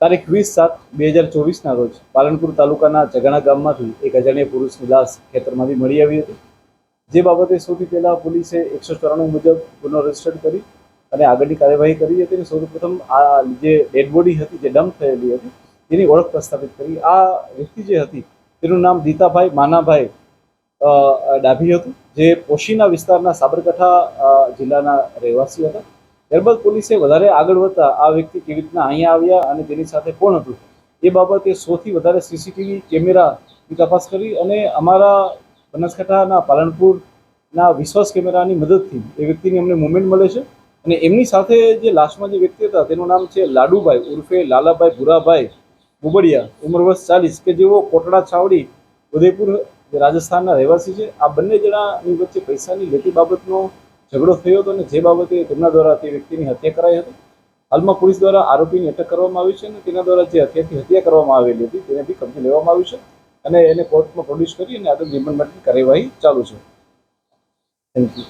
તારીખ વીસ સાત બે હજાર ચોવીસના રોજ પાલનપુર તાલુકાના જગાણા ગામમાંથી એક અજાણ્યા પુરુષની લાશ ખેતરમાંથી મળી આવી હતી. જે બાબતે સૌથી પહેલાં પોલીસે એકસો ચોરાણું મુજબ ગુનો રજિસ્ટર કરી અને આગળની કાર્યવાહી કરી હતી અને સૌપ્રથમ આ જે ડેડ બોડી હતી, જે ડમ્પ થયેલી હતી તેની ઓળખ પ્રસ્થાપિત કરી. આ વ્યક્તિ જે હતી, તેનું નામ દીતાભાઈ માનાભાઈ ડાભી હતું, જે પોશીના વિસ્તારના સાબરકાંઠા જિલ્લાના રહેવાસી હતા. ત્યારબાદ પોલીસે વધારે આગળ વધતા આ વ્યક્તિ કેવી રીતના અહીંયા આવ્યા અને તેની સાથે કોણ હતું? એ બાબતે સૌથી વધારે સીસીટીવી કેમેરાની તપાસ કરી અને અમારા બનાસકાંઠાના પાલનપુરના વિશ્વાસ કેમેરાની મદદથી એ વ્યક્તિની અમને મુવમેન્ટ મળે છે અને એમની સાથે જે લાસ્ટમાં જે વ્યક્તિ હતા તેનું નામ છે લાડુભાઈ ઉર્ફે લાલાભાઈ ભુરાભાઈ બુબડિયા, ઉંમર વર્ષ ચાલીસ, કે જેઓ કોટડા, છાવડી, ઉદયપુર રાજસ્થાનના રહેવાસી છે, આ બંને જણાની વચ્ચે પૈસાની લેતી બાબતનો ઝઘડો થયો હતો અને જે બાબતે તેમના દ્વારા તે વ્યક્તિની હત્યા કરાઈ હતી. હાલમાં પોલીસ દ્વારા આરોપીની અટક કરવામાં આવી છે અને તેના દ્વારા જે હત્યાથી હત્યા કરવામાં આવેલી હતી તેને બી કબજે લેવામાં આવ્યું છે અને એને કોર્ટમાં પ્રોડ્યુસ કરી અને આગળ રિમાન્ડ માટેની કાર્યવાહી ચાલુ છે. Thank you